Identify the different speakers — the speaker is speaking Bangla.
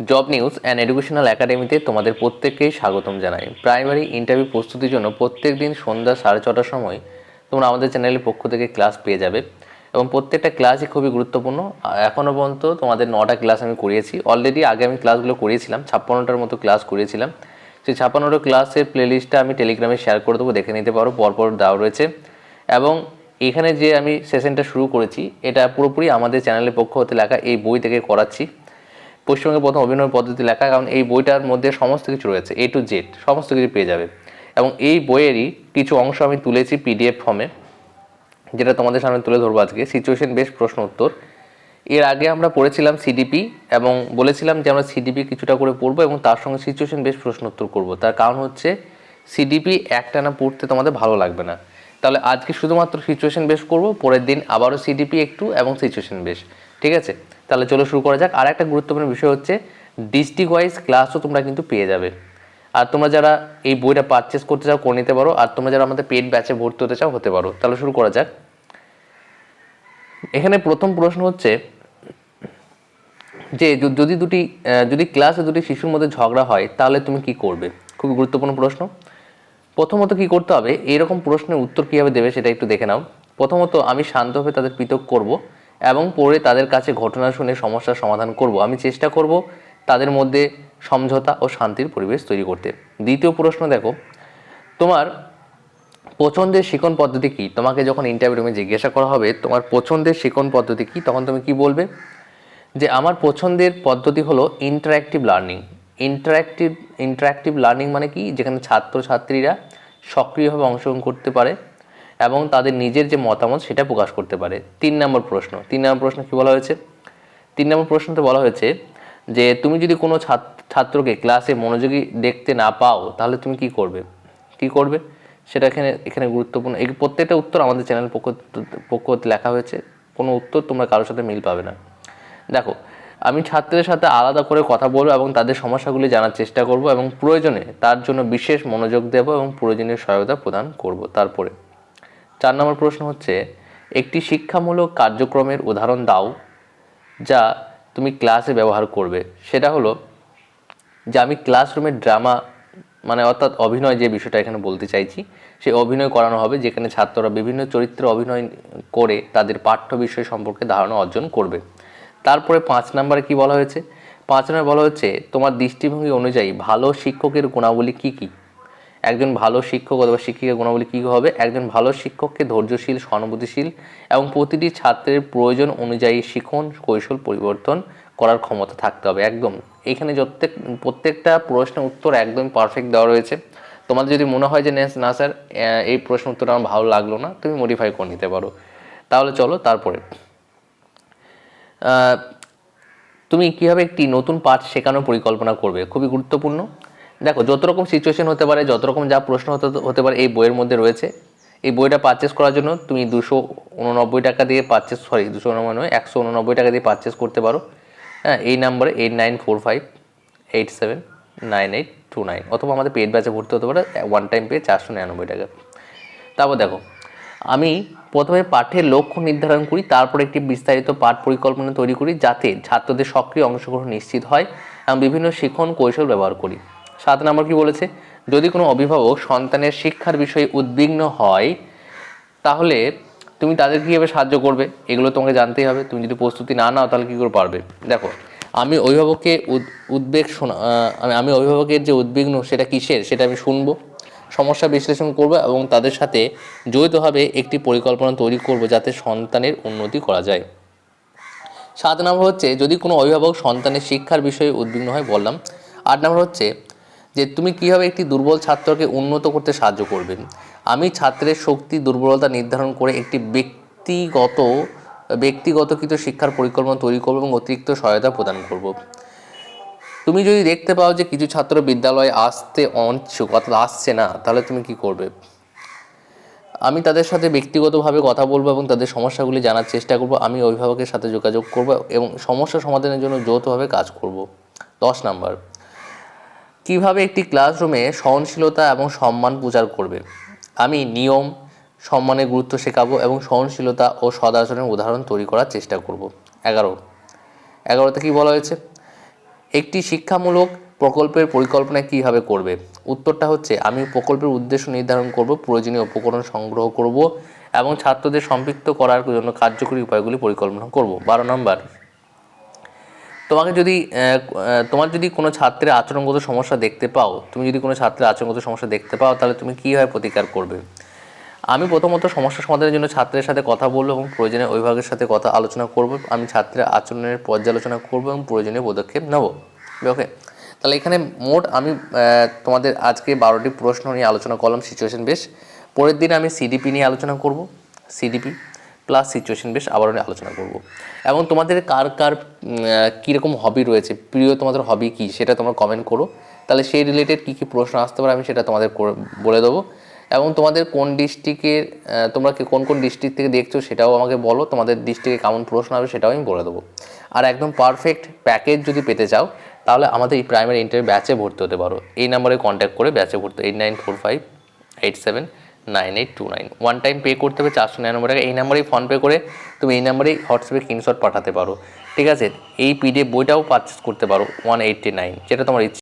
Speaker 1: জব নিউজ অ্যান্ড এডুকেশনাল একাডেমিতে তোমাদের প্রত্যেককেই স্বাগতম জানাই। প্রাইমারি ইন্টারভিউ প্রস্তুতির জন্য প্রত্যেক দিন সন্ধ্যা সাড়ে ছটার সময় তোমরা আমাদের চ্যানেলের পক্ষ থেকে ক্লাস পেয়ে যাবে এবং প্রত্যেকটা ক্লাসই খুবই গুরুত্বপূর্ণ। এখনও পর্যন্ত তোমাদের নটা ক্লাস আমি করিয়েছি। অলরেডি আগে আমি ক্লাসগুলো করিয়েছিলাম, ছাপ্পান্নটার মতো ক্লাস করিয়েছিলাম। সেই ছাপ্পান্নটা ক্লাসের প্লেলিস্টটা আমি টেলিগ্রামে শেয়ার করে দেবো, দেখে নিতে পারো, পরপর দেওয়া রয়েছে। এবং এখানে যে আমি সেশনটা শুরু করেছি, এটা পুরোপুরি আমাদের চ্যানেলের পক্ষ হতে লেখা এই বই থেকে করাচ্ছি। পশ্চিমবঙ্গের প্রথম অভিনয় পদ্ধতি লেখা, কারণ এই বইটার মধ্যে সমস্ত কিছু রয়েছে এ টু জেড সমস্ত কিছু পেয়ে যাবে। এবং এই বইয়েরই কিছু অংশ আমি তুলেছি পিডিএফ ফর্মে যেটা তোমাদের সামনে তুলে ধরবো আজকে। সিচুয়েশন বেশ প্রশ্ন উত্তর। এর আগে আমরা পড়েছিলাম সিডিপি এবং বলেছিলাম যে আমরা সিডিপি কিছুটা করে পড়ব, এবং তার সঙ্গে সিচুয়েশন বেশ প্রশ্ন উত্তর করব। তার কারণ হচ্ছে সিডিপি একটানা পড়তে তোমাদের ভালো লাগবে না। তাহলে আজকে শুধুমাত্র সিচুয়েশন বেশ করব, পরের দিন আবারও সিডিপি একটু, এবং সিচুয়েশন বেশ। ঠিক আছে? তাহলে চলো শুরু করা যাক। আর একটা গুরুত্বপূর্ণ বিষয় হচ্ছে ডিস্ট্রিক্ট ওয়াইজ ক্লাসও তোমরা কিন্তু পেয়ে যাবে। আর তোমরা যারা এই বইটা পারচেস করতে চাও, করে নিতে পারো। আর তোমরা যারা আমাদের পেড ব্যাচে ভর্তি হতে চাও, হতে পারো। তাহলে শুরু করা যাক। এখানে প্রথম প্রশ্ন হচ্ছে যে যদি দুটি যদি ক্লাসে দুটি শিশুর মধ্যে ঝগড়া হয়, তাহলে তুমি কি করবে? খুবই গুরুত্বপূর্ণ প্রশ্ন। প্রথমত কি করতে হবে? এরকম প্রশ্নের উত্তর কীভাবে দেবে সেটা একটু দেখে নাও। প্রথমত আমি শান্তভাবে তাদের পৃথক করব। এবং পরে তাদের কাছে ঘটনা শুনে সমস্যার সমাধান করব। আমি চেষ্টা করব তাদের মধ্যে সমঝোতা ও শান্তির পরিবেশ তৈরি করতে। দ্বিতীয় প্রশ্ন দেখো, তোমার পছন্দের শিখন পদ্ধতি কি? তোমাকে যখন ইন্টারভিউ রুমে জিজ্ঞাসা করা হবে, তোমার পছন্দের শিখন পদ্ধতি কি? তখন তুমি কি বলবে? যে আমার পছন্দের পদ্ধতি হলো interactive learning interactive interactive learning মানে কি? যেখানে ছাত্রছাত্রীরা সক্রিয়ভাবে অংশগ্রহণ করতে পারে। এবং তাদের নিজের যে মতামত সেটা প্রকাশ করতে পারে। তিন নম্বর প্রশ্ন, তিন নম্বর প্রশ্ন কি বলা হয়েছে? তিন নম্বর প্রশ্নতে বলা হয়েছে যে, তুমি যদি কোনো ছাত- ছাত্রকে ক্লাসে মনোযোগী দেখতে না পাও, তাহলে তুমি কি করবে? কি করবে? সেটা এখানে এখানে গুরুত্বপূর্ণ। এই প্রত্যেকটা উত্তর আমাদের চ্যানেল পক্ষ পক্ষ লেখা হয়েছে। কোনো উত্তর তোমরা কারোর সাথে মিল পাবে না। দেখো, আমি ছাত্রদের সাথে আলাদা করে কথা বলব এবং তাদের সমস্যাগুলি জানার চেষ্টা করব এবং প্রয়োজনে তার জন্য বিশেষ মনোযোগ দেব এবং প্রয়োজনীয় সহায়তা প্রদান করব। তারপরে চার নম্বর প্রশ্ন হচ্ছে, একটি শিক্ষামূলক কার্যক্রমের উদাহরণ দাও যা তুমি ক্লাসে ব্যবহার করবে। সেটা হলো যে আমি ক্লাসরুমের ড্রামা মানে অর্থাৎ অভিনয় যে বিষয়টা এখানে বলতে চাইছি সেই অভিনয় করানো হবে যেখানে ছাত্ররা বিভিন্ন চরিত্রে অভিনয় করে তাদের পাঠ্য বিষয় সম্পর্কে ধারণা অর্জন করবে। তারপরে পাঁচ নম্বরে কি বলা হয়েছে? পাঁচ নম্বরে বলা হচ্ছে, তোমার দৃষ্টিভঙ্গি অনুযায়ী ভালো শিক্ষকের গুণাবলী কি কি? একজন ভালো শিক্ষক অথবা শিক্ষিকার গুণাবলী কী হবে? একজন ভালো শিক্ষককে ধৈর্যশীল, সহানুভূতিশীল এবং প্রতিটি ছাত্রের প্রয়োজন অনুযায়ী শিখন, কৌশল পরিবর্তন করার ক্ষমতা থাকতে হবে। একদম। এখানে প্রত্যেক প্রত্যেকটা প্রশ্নের উত্তর একদম পারফেক্ট দেওয়া রয়েছে। তোমাদের যদি মনে হয় যে, না- স্যার এই প্রশ্ন উত্তর আমার ভালো লাগল না, তুমি মডিফাই করে নিতে পারো। তাহলে চলো তারপরে। তুমি কীভাবে একটি নতুন পাঠ শেখানোর পরিকল্পনা করবে? খুবই গুরুত্বপূর্ণ। দেখো, যত রকম সিচুয়েশন হতে পারে, যত রকম যা প্রশ্ন হতে হতে পারে, এই বইয়ের মধ্যে রয়েছে। এই বইটা পারচেস করার জন্য তুমি দুশো উননব্বই টাকা দিয়ে পারচেস সরি দুশো উননব্বই নয়, একশো উননব্বই টাকা দিয়ে পারচেস করতে পারো। হ্যাঁ এই নাম্বারে eight nine four five eight seven nine eight two nine অথবা আমাদের পেড ব্যাচে ভর্তি হতে পারে ওয়ান টাইম পে চারশো নিরানব্বই টাকা। তারপর দেখো, আমি প্রথমে পাঠের লক্ষ্য নির্ধারণ করি, তারপর একটি বিস্তারিত পাঠ পরিকল্পনা তৈরি করি, যাতে ছাত্রদের সক্রিয় অংশগ্রহণ নিশ্চিত হয়, এবং বিভিন্ন শিক্ষণ কৌশল ব্যবহার করি। সাত নম্বর কি বলেছে? যদি কোনো অভিভাবক সন্তানের শিক্ষার বিষয়ে উদ্বিগ্ন হয়, তাহলে তুমি তাদের কীভাবে সাহায্য করবে? এগুলো তোমাকে জানতেই হবে। তুমি যদি প্রস্তুতি না নাও, তাহলে কী করে পারবে? দেখো, আমি অভিভাবককে উদ- উদ্বেগ শোনা আমি অভিভাবকের যে উদ্বিগ্ন সেটা কিসের, সেটা আমি শুনব, সমস্যা বিশ্লেষণ করব এবং তাদের সাথে জড়িতভাবে একটি পরিকল্পনা তৈরি করব যাতে সন্তানের উন্নতি করা যায়। সাত নম্বর হচ্ছে, যদি কোনো অভিভাবক সন্তানের শিক্ষার বিষয়ে উদ্বিগ্ন হয়, বললাম। আট নম্বর হচ্ছে যে তুমি কীভাবে একটি দুর্বল ছাত্রকে উন্নত করতে সাহায্য করবে। আমি ছাত্রের শক্তি, দুর্বলতা নির্ধারণ করে একটি ব্যক্তিগত ব্যক্তিগত কিছু শিক্ষার পরিকল্পনা তৈরি করব এবং অতিরিক্ত সহায়তা প্রদান করব। তুমি যদি দেখতে পাও যে কিছু ছাত্র বিদ্যালয়ে আসতে অনিচ্ছুক অর্থাৎ আসছে না, তাহলে তুমি কি করবে? আমি তাদের সাথে ব্যক্তিগতভাবে কথা বলব এবং তাদের সমস্যাগুলি জানার চেষ্টা করব। আমি অভিভাবকের সাথে যোগাযোগ করব এবং সমস্যা সমাধানের জন্য যৌথভাবে কাজ করব। দশ নাম্বার কীভাবে একটি ক্লাসরুমে সহনশীলতা এবং সম্মান প্রচার করবে? আমি নিয়ম, সম্মানের গুরুত্ব শেখাবো এবং সহনশীলতা ও সদাচরণের উদাহরণ তৈরি করার চেষ্টা করব। এগারো। এগারোতে কি বলা হয়েছে? একটি শিক্ষামূলক প্রকল্পের পরিকল্পনা কীভাবে করবে? উত্তরটা হচ্ছে, আমি প্রকল্পের উদ্দেশ্য নির্ধারণ করব, প্রয়োজনীয় উপকরণ সংগ্রহ করব এবং ছাত্রদের সম্পৃক্ত করার জন্য কার্যকরী উপায়গুলি পরিকল্পনা করব। বারো নম্বর তোমাকে যদি তোমার যদি কোনো ছাত্রের আচরণগত সমস্যা দেখতে পাও, তুমি যদি কোনো ছাত্রের আচরণগত সমস্যা দেখতে পাও, তাহলে তুমি কীভাবে প্রতিকার করবে? আমি প্রথমত সমস্যা সমাধানের জন্য ছাত্রের সাথে কথা বলব এবং প্রয়োজনে অভিভাবকের সাথে কথা আলোচনা করব। আমি ছাত্রের আচরণের পর্যালোচনা করব এবং প্রয়োজনীয় পদক্ষেপ নেব। ওকে তাহলে এখানে মোট আমি তোমাদের আজকে বারোটি প্রশ্ন নিয়ে আলোচনা করলাম সিচুয়েশন বেশ পরের দিন আমি সিডিপি নিয়ে আলোচনা করব। সিডিপি প্লাস সিচুয়েশন বেশ আবারও আলোচনা করব। এবং তোমাদের কার কার কীরকম হবি রয়েছে? প্রিয় তোমাদের হবি কী? সেটা তোমরা কমেন্ট করো। তাহলে সেই রিলেটেড কী কী প্রশ্ন আসতে পারে আমি সেটা তোমাদের বলে দেবো। এবং তোমাদের কোন ডিস্ট্রিক্টের তোমরা কোন কোন ডিস্ট্রিক্ট থেকে দেখছ সেটাও আমাকে বলো। তোমাদের ডিস্ট্রিক্টে কেমন প্রশ্ন হবে সেটাও আমি বলে দেবো। আর একদম পারফেক্ট প্যাকেজ যদি পেতে চাও, তাহলে আমাদের এই প্রাইমারি ইন্টার ব্যাচে ভর্তি হতে পারো। এই নাম্বারে কন্ট্যাক্ট করে ব্যাচে ভর্তি eight nine four five eight seven nine eight two nine. One time pay করতে হবে চারশো নিরানব্বই টাকা। এই নাম্বারেই ফোনপে করে তুমি এই নাম্বারেই হোয়াটসঅ্যাপে স্ক্রিনশট পাঠাতে পারো। ঠিক আছে? এই পিডিএফ বইটাও পারচেস করতে পারো। ওয়ান এইটটি নাইন যেটা তোমার ইচ্ছে।